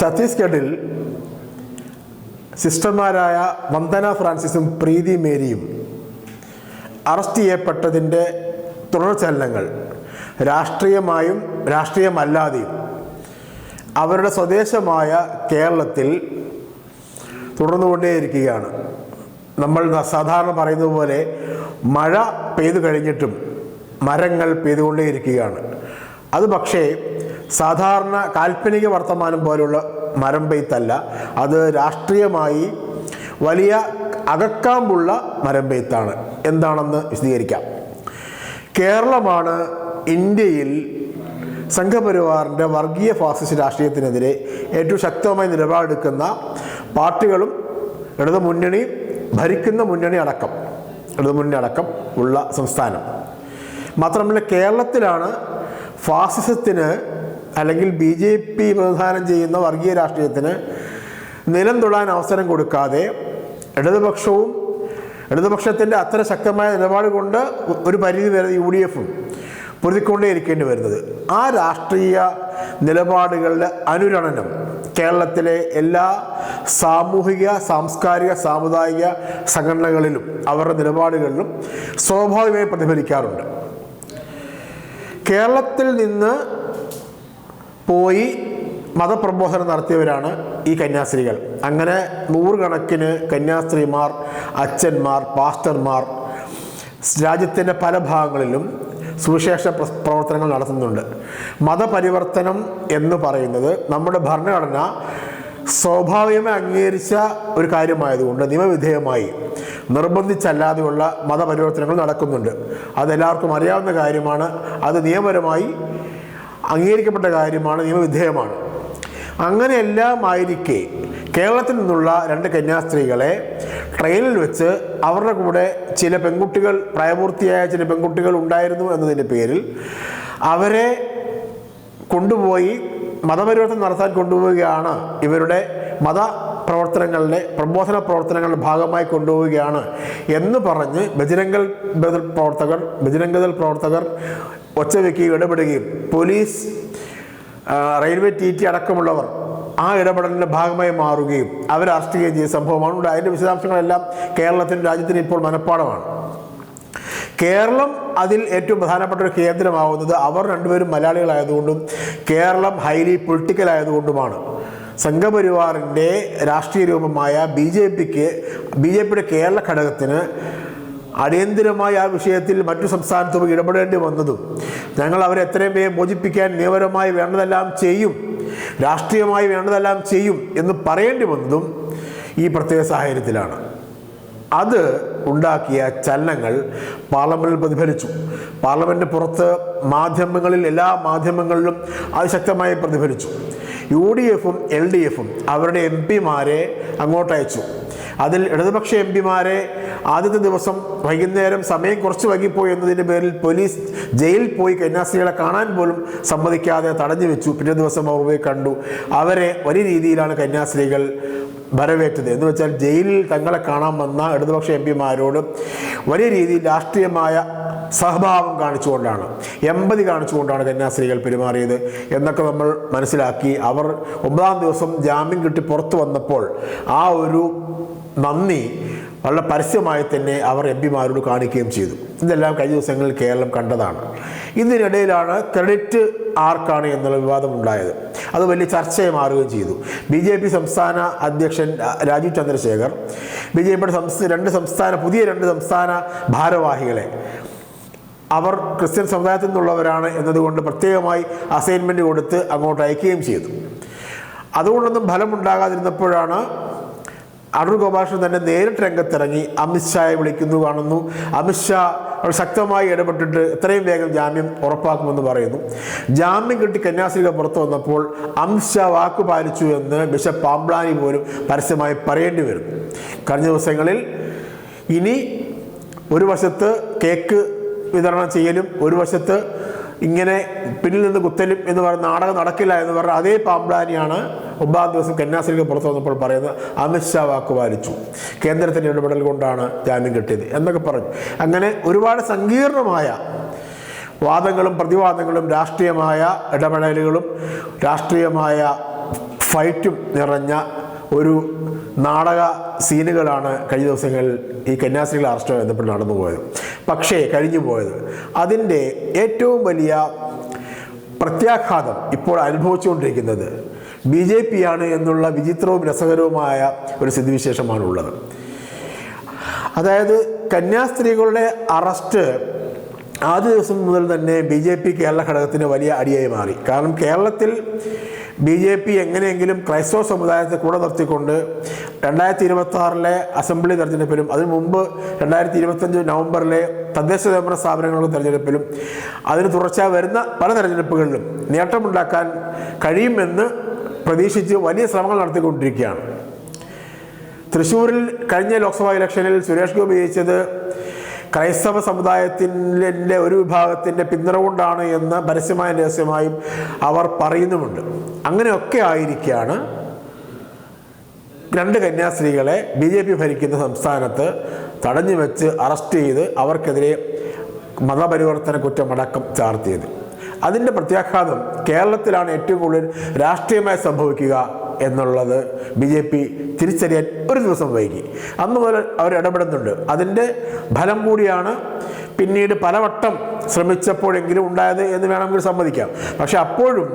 ഛത്തീസ്ഗഡിൽ സിസ്റ്റർമാരായ വന്ദന ഫ്രാൻസിസും പ്രീതി മേരിയും അറസ്റ്റ് ചെയ്യപ്പെട്ടതിന്റെ തുടർചലനങ്ങൾ രാഷ്ട്രീയമായും രാഷ്ട്രീയമല്ലാതെയും അവരുടെ സ്വദേശമായ കേരളത്തിൽ തുടർന്നുകൊണ്ടേയിരിക്കുകയാണ്. നമ്മൾ സാധാരണ പറയുന്നത് പോലെ മഴ പെയ്തു കഴിഞ്ഞിട്ടും മരങ്ങൾ പെയ്തുകൊണ്ടേയിരിക്കുകയാണ്. അത് പക്ഷേ സാധാരണ കാൽപ്പനിക വർത്തമാനം പോലുള്ള മരം പെയ്ത്തല്ല. അത് രാഷ്ട്രീയമായി വലിയ അകക്കാമ്പുള്ള മരം പെയ്ത്താണ്. എന്താണെന്ന് വിശദീകരിക്കാം. കേരളമാണ് ഇന്ത്യയിൽ സംഘപരിവാറിന്റെ വർഗീയ ഫാസിസ്റ്റ് രാഷ്ട്രീയത്തിനെതിരെ ഏറ്റവും ശക്തമായി നിലപാടെടുക്കുന്ന പാർട്ടികളും ഇടതു മുന്നണി ഭരിക്കുന്ന മുന്നണി അടക്കം ഇടതു മുന്നണി അടക്കം ഉള്ള സംസ്ഥാനം. മാത്രമല്ല കേരളത്തിലാണ് ഫാസിസത്തിന് അല്ലെങ്കിൽ ബി ജെ പി പ്രതിദാനം ചെയ്യുന്ന വർഗീയ രാഷ്ട്രീയത്തിന് നിലം തൊടാൻ അവസരം കൊടുക്കാതെ ഇടതുപക്ഷവും ഇടതുപക്ഷത്തിന്റെ അത്ര ശക്തമായ നിലപാട് കൊണ്ട് ഒരു പരിധി വരെ യു ഡി എഫും പൊരുതിക്കൊണ്ടേ ഇരിക്കേണ്ടി വരുന്നത്. ആ രാഷ്ട്രീയ നിലപാടുകളുടെ അനുരണനം കേരളത്തിലെ എല്ലാ സാമൂഹിക സാംസ്കാരിക സാമുദായിക സംഘടനകളിലും അവരുടെ നിലപാടുകളിലും സ്വാഭാവികമായി പ്രതിഫലിക്കാറുണ്ട്. കേരളത്തിൽ നിന്ന് പോയി മതപ്രബോധനം നടത്തിയവരാണ് ഈ കന്യാസ്ത്രീകൾ. അങ്ങനെ നൂറുകണക്കിന് കന്യാസ്ത്രീമാർ അച്ഛന്മാർ പാസ്റ്റർമാർ രാജ്യത്തിന്റെ പല ഭാഗങ്ങളിലും സുവിശേഷ പ്രവർത്തനങ്ങൾ നടത്തുന്നുണ്ട്. മതപരിവർത്തനം എന്ന് പറയുന്നത് നമ്മുടെ ഭരണഘടന സ്വാഭാവികമായി അംഗീകരിച്ച ഒരു കാര്യമായതുകൊണ്ട് നിയമവിധേയമായി നിർബന്ധിച്ചല്ലാതെയുള്ള മതപരിവർത്തനങ്ങൾ നടക്കുന്നുണ്ട്. അതെല്ലാവർക്കും അറിയാവുന്ന കാര്യമാണ്. അത് നിയമപരമായി അംഗീകരിക്കപ്പെട്ട കാര്യമാണ് നിയമവിധേയമാണ്. അങ്ങനെയെല്ലാമായിരിക്കെ കേരളത്തിൽ നിന്നുള്ള രണ്ട് കന്യാസ്ത്രീകളെ ട്രെയിനിൽ വെച്ച് അവരുടെ കൂടെ ചില പെൺകുട്ടികൾ പ്രായപൂർത്തിയായ ചില പെൺകുട്ടികൾ ഉണ്ടായിരുന്നു എന്നതിന്റെ പേരിൽ അവരെ കൊണ്ടുപോയി മതപരിവർത്തനം നടത്താൻ കൊണ്ടുപോവുകയാണ്. ഇവരുടെ മത പ്രവർത്തനങ്ങളുടെ പ്രബോധന പ്രവർത്തനങ്ങളുടെ ഭാഗമായി കൊണ്ടുപോവുകയാണ് എന്ന് പറഞ്ഞ് ബജരംഗൽ ബദൽ പ്രവർത്തകർ ബജരംഗദൽ പ്രവർത്തകർ ഒച്ചവെക്കുകയും ഇടപെടുകയും പോലീസ് റെയിൽവേ ടി ടി അടക്കമുള്ളവർ ആ ഇടപെടലിന്റെ ഭാഗമായി മാറുകയും അവർ അറസ്റ്റ് ചെയ്യുകയും ചെയ്ത സംഭവമാണ്. ഇവിടെ അതിന്റെ വിശദാംശങ്ങളെല്ലാം കേരളത്തിനും രാജ്യത്തിനും ഇപ്പോൾ മനഃപ്പാടമാണ്. കേരളം അതിൽ ഏറ്റവും പ്രധാനപ്പെട്ട ഒരു കേന്ദ്രമാവുന്നത് അവർ രണ്ടുപേരും മലയാളികളായതുകൊണ്ടും കേരളം ഹൈലി പൊളിറ്റിക്കൽ ആയതുകൊണ്ടുമാണ്. സംഘപരിവാറിന്റെ രാഷ്ട്രീയ രൂപമായ ബി ജെ പിക്ക് ബി ജെ പിയുടെ കേരള ഘടകത്തിന് അടിയന്തിരമായി ആ വിഷയത്തിൽ മറ്റു സംസ്ഥാനത്തും ഇടപെടേണ്ടി വന്നതും ഞങ്ങൾ അവരെ എത്രയും വേഗം മോചിപ്പിക്കാൻ നിയമപരമായി വേണ്ടതെല്ലാം ചെയ്യും രാഷ്ട്രീയമായി വേണ്ടതെല്ലാം ചെയ്യും എന്ന് പറയേണ്ടി വന്നതും ഈ പ്രത്യേക സാഹചര്യത്തിലാണ്. അത് ഉണ്ടാക്കിയ ചലനങ്ങൾ പാർലമെന്റിൽ പ്രതിഫലിച്ചു. പാർലമെന്റിന് പുറത്ത് മാധ്യമങ്ങളിൽ എല്ലാ മാധ്യമങ്ങളിലും അത് ശക്തമായി പ്രതിഫലിച്ചു. യു ഡി എഫും എൽ ഡി എഫും അവരുടെ എം പിമാരെ അങ്ങോട്ട് അയച്ചു അതിൽ ഇടതുപക്ഷ എം പിമാരെ ആദ്യത്തെ ദിവസം വൈകുന്നേരം സമയം കുറച്ച് വൈകിപ്പോയി എന്നതിന്റെ പേരിൽ പോലീസ് ജയിലിൽ പോയി കന്യാസ്ത്രീകളെ കാണാൻ പോലും സമ്മതിക്കാതെ തടഞ്ഞു വെച്ചു. പിറ്റേ ദിവസം അവർ പോയി കണ്ടു. അവരെ വലിയ രീതിയിലാണ് കന്യാസ്ത്രീകൾ വരവേറ്റത്. എന്ന് വെച്ചാൽ ജയിലിൽ തങ്ങളെ കാണാൻ വന്ന ഇടതുപക്ഷ എം പിമാരോട് വലിയ രീതിയിൽ രാഷ്ട്രീയമായ സഹഭാവം കാണിച്ചുകൊണ്ടാണ് എമ്പതി കാണിച്ചുകൊണ്ടാണ് കന്യാസ്ത്രീകൾ പെരുമാറിയത് എന്നൊക്കെ നമ്മൾ മനസ്സിലാക്കി. അവർ ഒമ്പതാം ദിവസം ജാമ്യം കിട്ടി പുറത്തു വന്നപ്പോൾ ആ ഒരു നന്ദി. വളരെ പരസ്യമായി തന്നെ അവർ എം പിമാരോട് കാണിക്കുകയും ചെയ്തു. ഇതെല്ലാം കഴിഞ്ഞ ദിവസങ്ങളിൽ കേരളം കണ്ടതാണ്. ഇതിനിടയിലാണ് ക്രെഡിറ്റ് ആർക്കാണ് എന്നുള്ള വിവാദമുണ്ടായത്. അത് വലിയ ചർച്ചയായി മാറുകയും ചെയ്തു. ബി ജെ പി സംസ്ഥാന അധ്യക്ഷൻ രാജീവ് ചന്ദ്രശേഖർ ബി ജെ പിയുടെ സംസ്ഥാന രണ്ട് സംസ്ഥാന പുതിയ രണ്ട് സംസ്ഥാന ഭാരവാഹികളെ. അവർ ക്രിസ്ത്യൻ സമുദായത്തിൽ നിന്നുള്ളവരാണ് എന്നതുകൊണ്ട് പ്രത്യേകമായി അസൈൻമെന്റ് കൊടുത്ത് അങ്ങോട്ട് അയക്കുകയും ചെയ്തു. അതുകൊണ്ടൊന്നും ഫലമുണ്ടാകാതിരുന്നപ്പോഴാണ് അടൂർ ഗോപാലകൃഷ്ണൻ തന്നെ നേരിട്ട് രംഗത്തിറങ്ങി അമിത്ഷായെ വിളിക്കുന്നു കാണുന്നു. അമിത്ഷാ അവർ ശക്തമായി ഇടപെട്ടിട്ട് എത്രയും വേഗം ജാമ്യം ഉറപ്പാക്കുമെന്ന് പറയുന്നു. ജാമ്യം കിട്ടി കന്യാസ്ത്രീക പുറത്തു വന്നപ്പോൾ അമിത്ഷാ വാക്ക് പാലിച്ചു എന്ന് ബിഷപ്പ് പാമ്പ്ലാനി പോലും പരസ്യമായി പറയേണ്ടി വരും കഴിഞ്ഞ ദിവസങ്ങളിൽ ഇനി ഒരു വശത്ത് കേക്ക് വിതരണം ചെയ്യലും ഒരു വശത്ത് ഇങ്ങനെ പിന്നിൽ നിന്ന് കുത്തലും എന്ന് പറയുന്ന നാടകം നടക്കില്ല എന്ന് പറഞ്ഞ അതേ പാമ്പ്ലാനിയാണ് ഒമ്പതാം ദിവസം കന്യാസ്ത്രീകൾ പുറത്തു വന്നപ്പോൾ പറയുന്നത് അമിത്ഷാ വാക്ക് പാലിച്ചു. കേന്ദ്രത്തിന്റെ ഇടപെടൽ കൊണ്ടാണ് ജാമ്യം കിട്ടിയത് എന്നൊക്കെ പറഞ്ഞു. അങ്ങനെ ഒരുപാട് സങ്കീർണമായ വാദങ്ങളും പ്രതിവാദങ്ങളും രാഷ്ട്രീയമായ ഇടപെടലുകളും രാഷ്ട്രീയമായ ഫൈറ്റും നിറഞ്ഞ ഒരു നാടക സീനുകളാണ് കഴിഞ്ഞ ദിവസങ്ങളിൽ ഈ കന്യാസ്ത്രീകളെ അറസ്റ്റുമായി ബന്ധപ്പെട്ട് നടന്നു പോയത്. പക്ഷേ കഴിഞ്ഞു പോയത്. അതിന്റെ ഏറ്റവും വലിയ പ്രത്യാഘാതം ഇപ്പോൾ അനുഭവിച്ചുകൊണ്ടിരിക്കുന്നത് ബി ജെ പി ആണ് എന്നുള്ള വിചിത്രവും രസകരവുമായ ഒരു സ്ഥിതിവിശേഷമാണ് ഉള്ളത് അതായത് കന്യാസ്ത്രീകളുടെ അറസ്റ്റ് ആദ്യ ദിവസം മുതൽ തന്നെ ബി ജെ പി കേരള ഘടകത്തിന് വലിയ അടിയായി മാറി. കാരണം കേരളത്തിൽ ബി ജെ പി എങ്ങനെയെങ്കിലും ക്രൈസ്തവ സമുദായത്തെ കൂടെ നിർത്തിക്കൊണ്ട് രണ്ടായിരത്തി ഇരുപത്തി ആറിലെ അസംബ്ലി തെരഞ്ഞെടുപ്പിലും അതിനു മുമ്പ് രണ്ടായിരത്തി ഇരുപത്തഞ്ച് നവംബറിലെ തദ്ദേശ സ്വയംഭരണ സ്ഥാപനങ്ങളുടെ തെരഞ്ഞെടുപ്പിലും അതിന് തുടർച്ചയായി വരുന്ന പല തെരഞ്ഞെടുപ്പുകളിലും നേട്ടമുണ്ടാക്കാൻ കഴിയുമെന്ന് പ്രതീക്ഷിച്ച് വലിയ ശ്രമങ്ങൾ നടത്തിക്കൊണ്ടിരിക്കുകയാണ്. തൃശ്ശൂരിൽ കഴിഞ്ഞ ലോക്സഭാ ഇലക്ഷനിൽ സുരേഷ് ഗോപി ജയിച്ചത് ക്രൈസ്തവ സമുദായത്തിന്റെ ഒരു വിഭാഗത്തിന്റെ പിന്തുണ കൊണ്ടാണ് എന്ന് പരസ്യമായും രഹസ്യമായും അവർ പറയുന്നുമുണ്ട്. അങ്ങനെയൊക്കെ ആയിരിക്കുകയാണ് രണ്ട് കന്യാസ്ത്രീകളെ ബി ജെ പി ഭരിക്കുന്ന സംസ്ഥാനത്ത് തടഞ്ഞു വെച്ച് അറസ്റ്റ് ചെയ്ത് അവർക്കെതിരെ മതപരിവർത്തന കുറ്റമടക്കം ചാർത്തിയത്. അതിന്റെ പ്രത്യാഘാതം കേരളത്തിലാണ് ഏറ്റവും കൂടുതൽ രാഷ്ട്രീയമായി സംഭവിക്കുക എന്നുള്ളത് ബി ജെ പി തിരിച്ചറിയാൻ ഒരു ദിവസം വൈകി. അന്ന് മുതൽ അവർ ഇടപെടുന്നുണ്ട്. അതിന്റെ ഫലം കൂടിയാണ് പിന്നീട് പലവട്ടം ശ്രമിച്ചപ്പോഴെങ്കിലും ഉണ്ടായത് എന്ന് വേണമെങ്കിൽ സമ്മതിക്കാം. പക്ഷെ അപ്പോഴും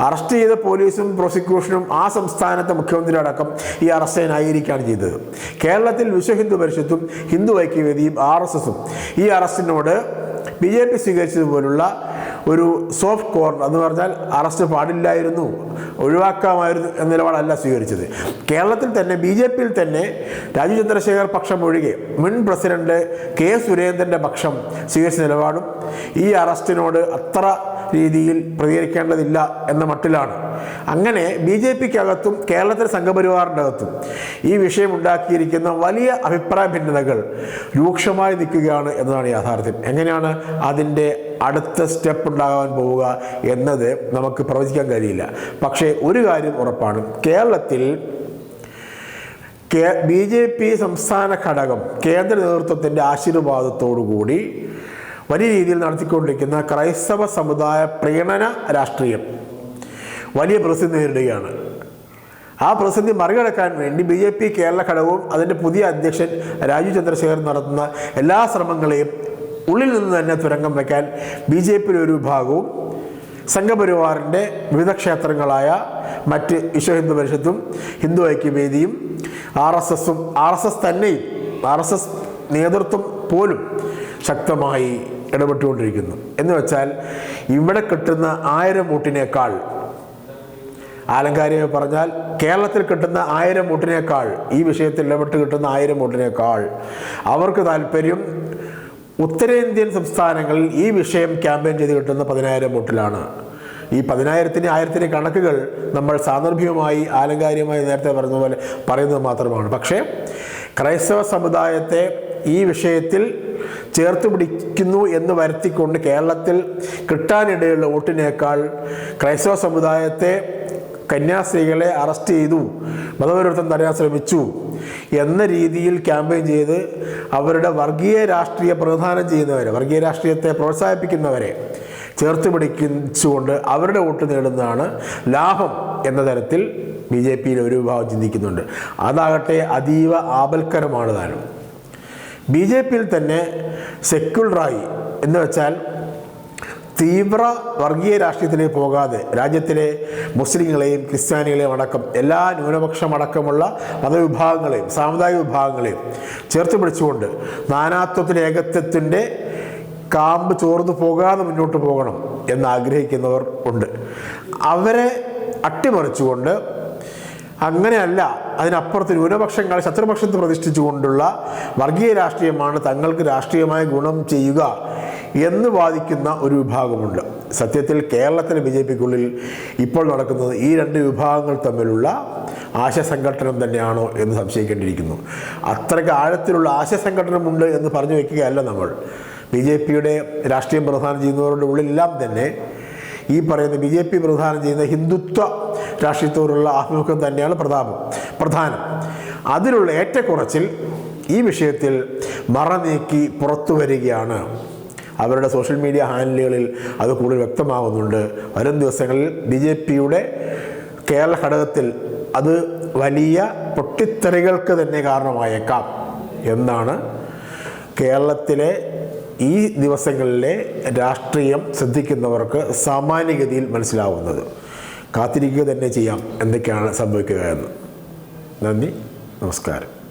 അറസ്റ്റ് ചെയ്ത പോലീസും പ്രോസിക്യൂഷനും ആ സംസ്ഥാനത്തെ മുഖ്യമന്ത്രി അടക്കം ഈ അറസ്റ്റിനായിരിക്കുകയാണ് ചെയ്തത്. കേരളത്തിൽ വിശ്വ ഹിന്ദു പരിഷത്തും ഹിന്ദു ഐക്യവേദിയും ആർ എസ് എസും. ഈ അറസ്റ്റിനോട് ബി ജെ പി സ്വീകരിച്ചതുപോലുള്ള ഒരു സോഫ്റ്റ് കോർണർ എന്ന് പറഞ്ഞാൽ അറസ്റ്റ് പാടില്ലായിരുന്നു ഒഴിവാക്കാമായിരുന്നു എന്ന നിലപാടല്ല സ്വീകരിച്ചത്. കേരളത്തിൽ തന്നെ ബി ജെ പിയിൽ തന്നെ രാജീവ് ചന്ദ്രശേഖർ പക്ഷം ഒഴികെ മുൻ പ്രസിഡന്റ് കെ സുരേന്ദ്രന്റെ പക്ഷം സ്വീകരിച്ച നിലപാടും ഈ അറസ്റ്റിനോട് അത്ര രീതിയിൽ പ്രതികരിക്കേണ്ടതില്ല എന്ന മട്ടിലാണ്. അങ്ങനെ ബി ജെ പിക്കകത്തും കേരളത്തിലെ സംഘപരിവാറിന്റെ അകത്തും ഈ വിഷയം ഉണ്ടാക്കിയിരിക്കുന്ന വലിയ അഭിപ്രായ ഭിന്നതകൾ രൂക്ഷമായി നിൽക്കുകയാണ് എന്നതാണ് യാഥാർത്ഥ്യം. എങ്ങനെയാണ് അതിന്റെ അടുത്ത സ്റ്റെപ്പ് ഉണ്ടാകാൻ പോവുക എന്നത് നമുക്ക് പ്രവചിക്കാൻ കഴിയില്ല. പക്ഷേ ഒരു കാര്യം ഉറപ്പാണ്. കേരളത്തിൽ ബി ജെ പി സംസ്ഥാന ഘടകം കേന്ദ്ര നേതൃത്വത്തിന്റെ ആശീർവാദത്തോടുകൂടി വലിയ രീതിയിൽ നടത്തിക്കൊണ്ടിരിക്കുന്ന ക്രൈസ്തവ സമുദായ പ്രീണന രാഷ്ട്രീയം വലിയ പ്രതിസന്ധി നേരിടുകയാണ്. ആ പ്രതിസന്ധി മറികടക്കാൻ വേണ്ടി ബി ജെ പി കേരള ഘടകവും അതിന്റെ പുതിയ അധ്യക്ഷൻ രാജു ചന്ദ്രശേഖരൻ നടത്തുന്ന എല്ലാ ശ്രമങ്ങളെയും ഉള്ളിൽ നിന്ന് തന്നെ തുരങ്കം വയ്ക്കാൻ ബി ജെ പിയിലെ ഒരു വിഭാഗവും സംഘപരിവാറിന്റെ വിവിധ ക്ഷേത്രങ്ങളായ മറ്റ് വിശ്വ ഹിന്ദു പരിഷത്തും ഹിന്ദു ഐക്യവേദിയും ആർ എസ് എസും ആർ എസ് എസ് തന്നെയും ആർ എസ് എസ് നേതൃത്വം പോലും ശക്തമായി ഇടപെട്ടുകൊണ്ടിരിക്കുന്നു. എന്ന് വെച്ചാൽ ഇവിടെ കിട്ടുന്ന ആയിരം വോട്ടിനേക്കാൾ ആലങ്കാരിയെ പറഞ്ഞാൽ കേരളത്തിൽ കിട്ടുന്ന ആയിരം വോട്ടിനേക്കാൾ ഈ വിഷയത്തിൽ ഇടപെട്ട് കിട്ടുന്ന ആയിരം വോട്ടിനേക്കാൾ അവർക്ക് താല്പര്യം ഉത്തരേന്ത്യൻ സംസ്ഥാനങ്ങളിൽ ഈ വിഷയം ക്യാമ്പയിൻ ചെയ്ത് കിട്ടുന്ന പതിനായിരം വോട്ടിലാണ്. ഈ പതിനായിരത്തിന് ആയിരത്തിന് കണക്കുകൾ നമ്മൾ സാന്ദർഭികമായി ആലങ്കാരികമായി നേരത്തെ പറഞ്ഞതുപോലെ പോലെ പറയുന്നത് മാത്രമാണ്. പക്ഷേ ക്രൈസ്തവ സമുദായത്തെ ഈ വിഷയത്തിൽ ചേർത്ത് പിടിക്കുന്നു എന്ന് വരുത്തിക്കൊണ്ട് കേരളത്തിൽ കിട്ടാനിടയുള്ള വോട്ടിനേക്കാൾ ക്രൈസ്തവ സമുദായത്തെ കന്യാസ്ത്രീകളെ അറസ്റ്റ് ചെയ്തു മതപരിവർത്തനം തടയാൻ ശ്രമിച്ചു എന്ന രീതിയിൽ ക്യാമ്പയിൻ ചെയ്ത് അവരുടെ വർഗീയ രാഷ്ട്രീയ പ്രധാനം ചെയ്യുന്നവരെ വർഗീയ രാഷ്ട്രീയത്തെ പ്രോത്സാഹിപ്പിക്കുന്നവരെ ചേർത്ത് പിടിച്ചുകൊണ്ട് അവരുടെ വോട്ട് നേടുന്നതാണ് ലാഭം എന്ന തരത്തിൽ ബി ജെ പിയിൽ ഒരു വിഭാഗം ചിന്തിക്കുന്നുണ്ട്. അതാകട്ടെ അതീവ ആപൽക്കരമാണ് താനും. ബി ജെ പിയിൽ തന്നെ സെക്യുലറായി എന്ന് വെച്ചാൽ തീവ്ര വർഗീയ രാഷ്ട്രീയത്തിലേക്ക് പോകാതെ രാജ്യത്തിലെ മുസ്ലിങ്ങളെയും ക്രിസ്ത്യാനികളെയും അടക്കം എല്ലാ ന്യൂനപക്ഷമടക്കമുള്ള മതവിഭാഗങ്ങളെയും സാമുദായിക വിഭാഗങ്ങളെയും ചേർത്ത് പിടിച്ചുകൊണ്ട് നാനാത്വത്തിന്റെ ഏകത്വത്തിന്റെ കാമ്പ് ചോർന്നു പോകാതെ മുന്നോട്ട് പോകണം എന്ന് ആഗ്രഹിക്കുന്നവർ ഉണ്ട്. അവരെ അട്ടിമറിച്ചുകൊണ്ട് അങ്ങനെയല്ല അതിനപ്പുറത്ത് ന്യൂനപക്ഷങ്ങൾ ശത്രുപക്ഷത്ത് പ്രതിഷ്ഠിച്ചുകൊണ്ടുള്ള വർഗീയ രാഷ്ട്രീയമാണ് തങ്ങൾക്ക് രാഷ്ട്രീയമായ ഗുണം ചെയ്യുക എന്ന് വാദിക്കുന്ന ഒരു വിഭാഗമുണ്ട്. സത്യത്തിൽ കേരളത്തിലെ ബി ജെ പിക്കുള്ളിൽ ഇപ്പോൾ നടക്കുന്നത് ഈ രണ്ട് വിഭാഗങ്ങൾ തമ്മിലുള്ള ആശയസംഘടനം തന്നെയാണോ എന്ന് സംശയിക്കേണ്ടിയിരിക്കുന്നു. അത്രയ്ക്ക് ആഴത്തിലുള്ള ആശയസംഘടനമുണ്ട് എന്ന് പറഞ്ഞു വയ്ക്കുകയല്ല നമ്മൾ. ബി ജെ പിയുടെ രാഷ്ട്രീയം പ്രധാനം ചെയ്യുന്നവരുടെ ഉള്ളിലെല്ലാം തന്നെ ഈ പറയുന്ന ബി ജെ പി പ്രധാനം ചെയ്യുന്ന ഹിന്ദുത്വ രാഷ്ട്രീയത്തോടുള്ള ആഭിമുഖ്യം തന്നെയാണ് പ്രതാപം. പ്രധാനം അതിലുള്ള ഏറ്റക്കുറച്ചിൽ ഈ വിഷയത്തിൽ മറ നീക്കി പുറത്തു വരികയാണ്. അവരുടെ സോഷ്യൽ മീഡിയ ഹാൻഡിലുകളിൽ അത് കൂടുതൽ വ്യക്തമാകുന്നുണ്ട് വരും ദിവസങ്ങളിൽ ബി ജെ പിയുടെ കേരള ഘടകത്തിൽ അത് വലിയ പൊട്ടിത്തെറികൾക്ക് തന്നെ കാരണമായേക്കാം എന്നാണ് കേരളത്തിലെ ഈ ദിവസങ്ങളിലെ രാഷ്ട്രീയം ശ്രദ്ധിക്കുന്നവർക്ക് സാമാന്യഗതിയിൽ മനസ്സിലാവുന്നത്. കാത്തിരിക്കുക തന്നെ ചെയ്യാം. എന്തൊക്കെയാണ് സംഭവിക്കുക എന്ന്. നന്ദി. നമസ്കാരം.